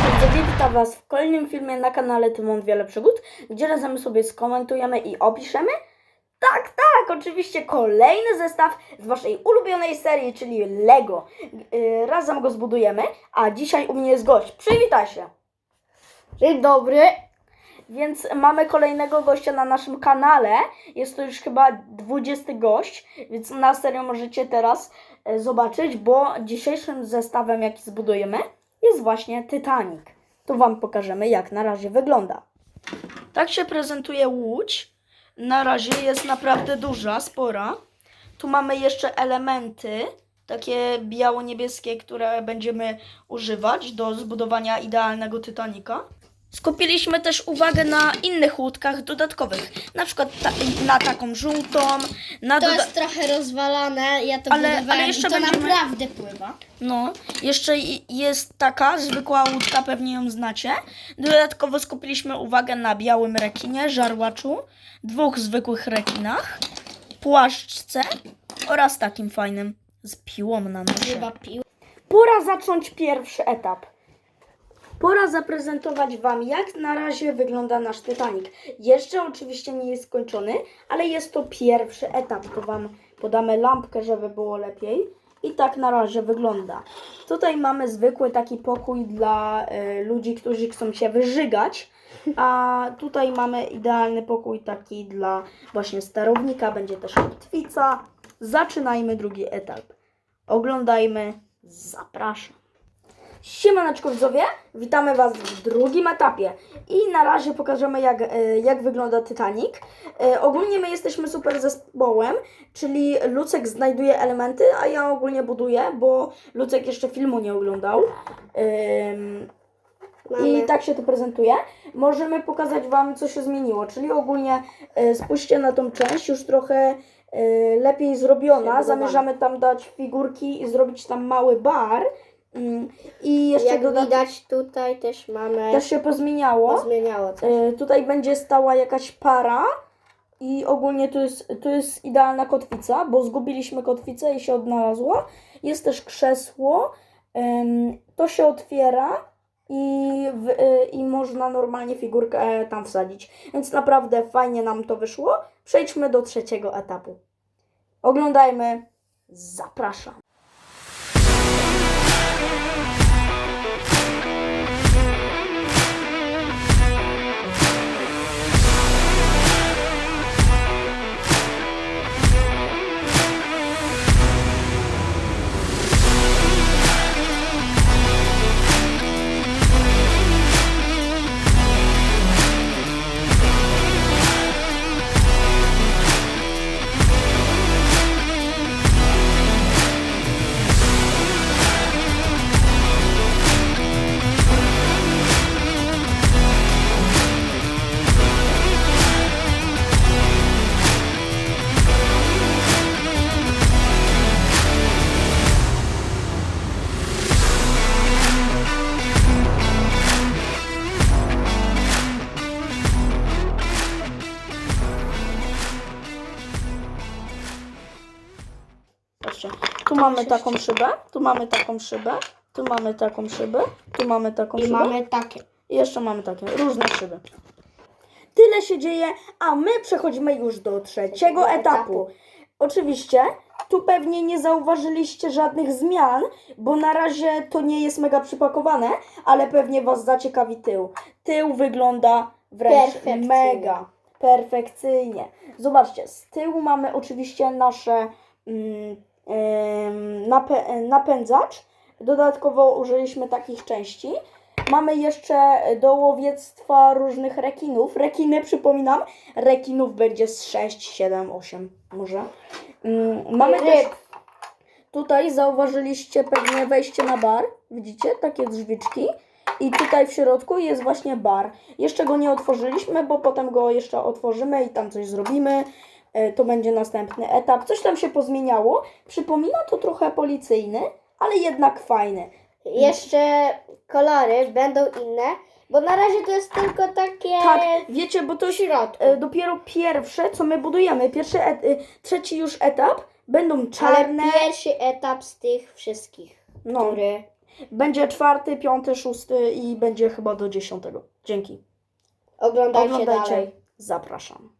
Widzowie, witam Was w kolejnym filmie na kanale Tymon Wiele Przygód, gdzie razem sobie skomentujemy i opiszemy. Tak, tak, oczywiście kolejny zestaw z Waszej ulubionej serii, czyli Lego. Yy, razem go zbudujemy, a dzisiaj u mnie jest gość. Przywitaj się. Dzień dobry. Więc mamy kolejnego gościa na naszym kanale. Jest to już chyba 20 gość, więc na serio możecie teraz e, zobaczyć, bo dzisiejszym zestawem, jaki zbudujemy, jest właśnie Titanic. Tu Wam pokażemy, jak na razie wygląda. Tak się prezentuje łódź. Na razie jest naprawdę duża, spora. Tu mamy jeszcze elementy, takie biało-niebieskie, które będziemy używać do zbudowania idealnego Titanica. Skupiliśmy też uwagę na innych łódkach dodatkowych, na przykład ta, na taką żółtą, na To doda- jest trochę rozwalane, ja to Ale- budowałem ale jeszcze i to będziemy- naprawdę pływa. No, jeszcze i- jest taka zwykła łódka, pewnie ją znacie. Dodatkowo skupiliśmy uwagę na białym rekinie, żarłaczu, dwóch zwykłych rekinach, płaszczce oraz takim fajnym z piłą na nosie. Chyba pił. Pora zacząć pierwszy etap. Pora zaprezentować Wam, jak na razie wygląda nasz Titanic. Jeszcze oczywiście nie jest skończony, ale jest to pierwszy etap. To Wam podamy lampkę, żeby było lepiej. I tak na razie wygląda. Tutaj mamy zwykły taki pokój dla y, ludzi, którzy chcą się wyżygać. A tutaj mamy idealny pokój taki dla właśnie sterownika. Będzie też kotwica. Zaczynajmy drugi etap. Oglądajmy. Zapraszam. Siemaneczko widzowie, witamy Was w drugim etapie i na razie pokażemy jak, e, jak wygląda Titanic. E, Ogólnie my jesteśmy super zespołem, czyli Lucek znajduje elementy, a ja ogólnie buduję, bo Lucek jeszcze filmu nie oglądał. I tak się to prezentuje. Możemy pokazać Wam, co się zmieniło. Czyli ogólnie e, spójrzcie na tą część, już trochę lepiej zrobiona. Zamierzamy tam dać figurki i zrobić tam mały bar. Mm, I jeszcze Jak dodat- widać tutaj też mamy, też się pozmieniało. pozmieniało coś. E, tutaj będzie stała jakaś para. I ogólnie to jest, to jest idealna kotwica, bo zgubiliśmy kotwicę i się odnalazła. Jest też krzesło. Em, to się otwiera i, w, e, i można normalnie figurkę e, tam wsadzić. Więc naprawdę fajnie nam to wyszło. Przejdźmy do trzeciego etapu. Oglądajmy. Zapraszam. Tu mamy taką szybę, tu mamy taką szybę, tu mamy taką szybę, tu mamy taką I szybę. mamy takie. I jeszcze mamy takie różne szyby. Tyle się dzieje, a my przechodzimy już do trzeciego etapu. Oczywiście, tu pewnie nie zauważyliście żadnych zmian, bo na razie to nie jest mega przypakowane, ale pewnie Was zaciekawi tył. Tył wygląda wręcz Perfekcyjnie. mega perfekcyjnie. Zobaczcie, z tyłu mamy oczywiście nasze mm, napę- napędzacz. Dodatkowo użyliśmy takich części. Mamy jeszcze do łowiectwa różnych rekinów. Rekiny, przypominam, rekinów będzie z 6, 7, 8 może. Mm, Mamy też tutaj zauważyliście pewnie wejście na bar. Widzicie? Takie drzwiczki. I tutaj w środku jest właśnie bar. Jeszcze go nie otworzyliśmy, bo potem go jeszcze otworzymy i tam coś zrobimy. E, To będzie następny etap. Coś tam się pozmieniało. Przypomina to trochę policyjny, ale jednak fajny. Jeszcze kolory będą inne, bo na razie to jest tylko takie Tak, wiecie, bo to środku. e, dopiero pierwsze, co my budujemy. Pierwszy, e, trzeci już etap będą Ale czarne. pierwszy etap z tych wszystkich, No. który Będzie czwarty, piąty, szósty i będzie chyba do dziesiątego. Dzięki. Oglądajcie, Oglądajcie. dalej. Zapraszam.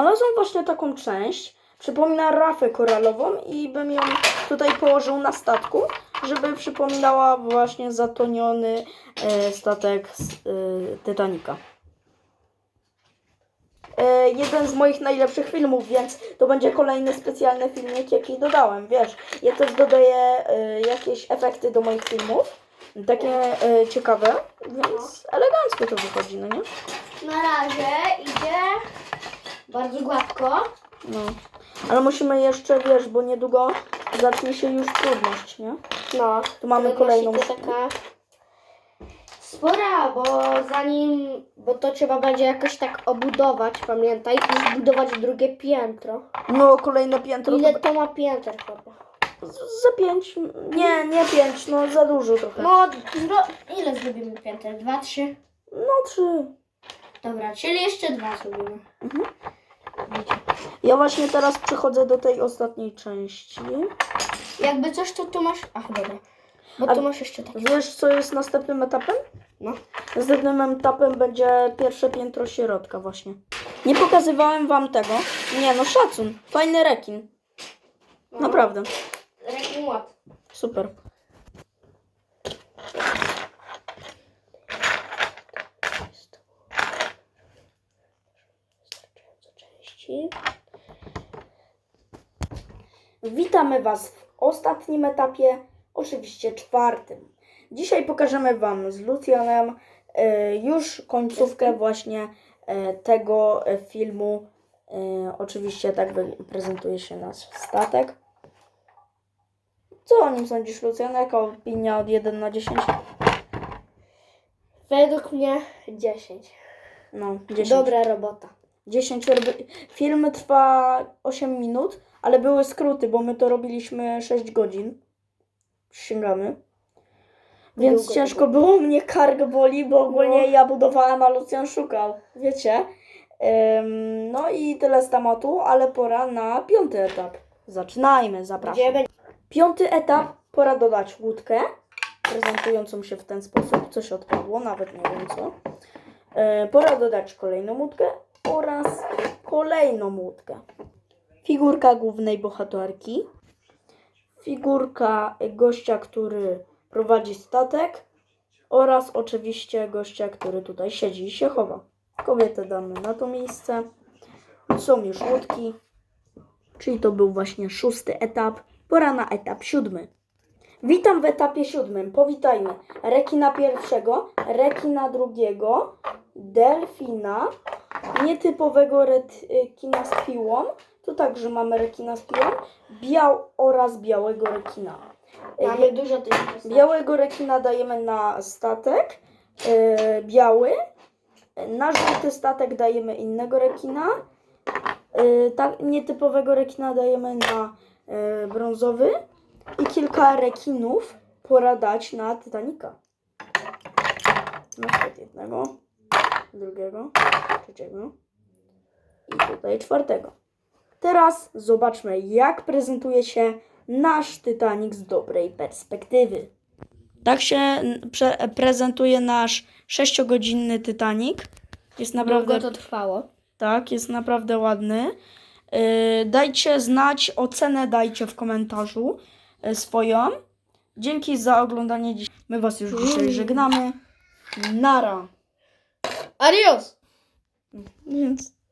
Znalazłem właśnie taką część. Przypomina rafę koralową i bym ją tutaj położył na statku, żeby przypominała właśnie zatoniony e, statek z e, Titanica. E, jeden z moich najlepszych filmów, więc to będzie kolejny specjalny filmik, jaki dodałem. Wiesz, ja też dodaję e, jakieś efekty do moich filmów, takie e, ciekawe, więc elegancko to wychodzi, no nie? Na razie idzie bardzo gładko. No. Ale musimy jeszcze, wiesz, bo niedługo zacznie się już trudność, nie? No, Tu mamy kolejną to taka spora, bo zanim, bo to trzeba będzie jakoś tak obudować, pamiętaj, i zbudować drugie piętro. No, kolejne piętro. Ile To... ma pięter chłopak? z- Za pięć. Nie, nie pięć, no za dużo trochę. No, zro... ile zrobimy pięter? Dwa, trzy? No trzy. Dobra, czyli jeszcze dwa zrobimy. Mhm. Ja właśnie teraz przechodzę do tej ostatniej części. Jakby coś, to tu masz... Ach, dobra. Bo A- tu masz jeszcze takie. Wiesz, co jest następnym etapem? No. Następnym etapem będzie pierwsze piętro środka właśnie. Nie pokazywałem wam tego. Nie, no szacun. Fajny rekin. No. Naprawdę. Rekin łap. Super. Części. Witamy Was w ostatnim etapie, oczywiście czwartym. Dzisiaj pokażemy Wam z Lucjanem e, już końcówkę właśnie e, tego e, filmu. Oczywiście tak prezentuje się nasz statek. Co o nim sądzisz, Lucjan? Jaka opinia od 1 na 10? Według mnie 10. No, 10. Dobra robota. 10 robi- Film trwa 8 minut, ale były skróty, bo my to robiliśmy 6 godzin. Sięgamy. Więc Długo ciężko to było mnie kark boli, bo ogólnie No. ja budowałem, a Lucjan szukał. Wiecie? Ym, no i tyle z tematu, ale pora na piąty etap. Zaczynajmy, zapraszam. Piąty etap, pora dodać łódkę, prezentującą się w ten sposób. Coś odpadło, nawet nie wiem co. E, pora dodać kolejną łódkę oraz kolejną łódkę. Figurka głównej bohaterki. Figurka gościa, który prowadzi statek. Oraz oczywiście gościa, który tutaj siedzi i się chowa. Kobietę damy na to miejsce. Są już łódki. Czyli to był właśnie szósty etap. Pora na etap siódmy. Witam w etapie siódmym. Powitajmy rekina pierwszego, rekina drugiego, delfina, nietypowego rekina z piłą. Tu także mamy rekina z piłą, biał oraz białego rekina. Mamy dużo tych postaci. Białego rekina dajemy na statek, e, biały. Na żółty statek dajemy innego rekina. E, tak, nietypowego rekina dajemy na brązowy. I kilka rekinów pora dać na Titanica. Na przykład jednego, drugiego, trzeciego i tutaj czwartego. Teraz zobaczmy, jak prezentuje się nasz Titanic z dobrej perspektywy. Tak się prze- prezentuje nasz sześciogodzinny Titanic. Jest naprawdę, Długo to trwało. tak, jest naprawdę ładny. Yy, dajcie znać, ocenę dajcie w komentarzu yy, swoją. Dzięki za oglądanie. My Was już dzisiaj żegnamy. Nara. Adios! Więc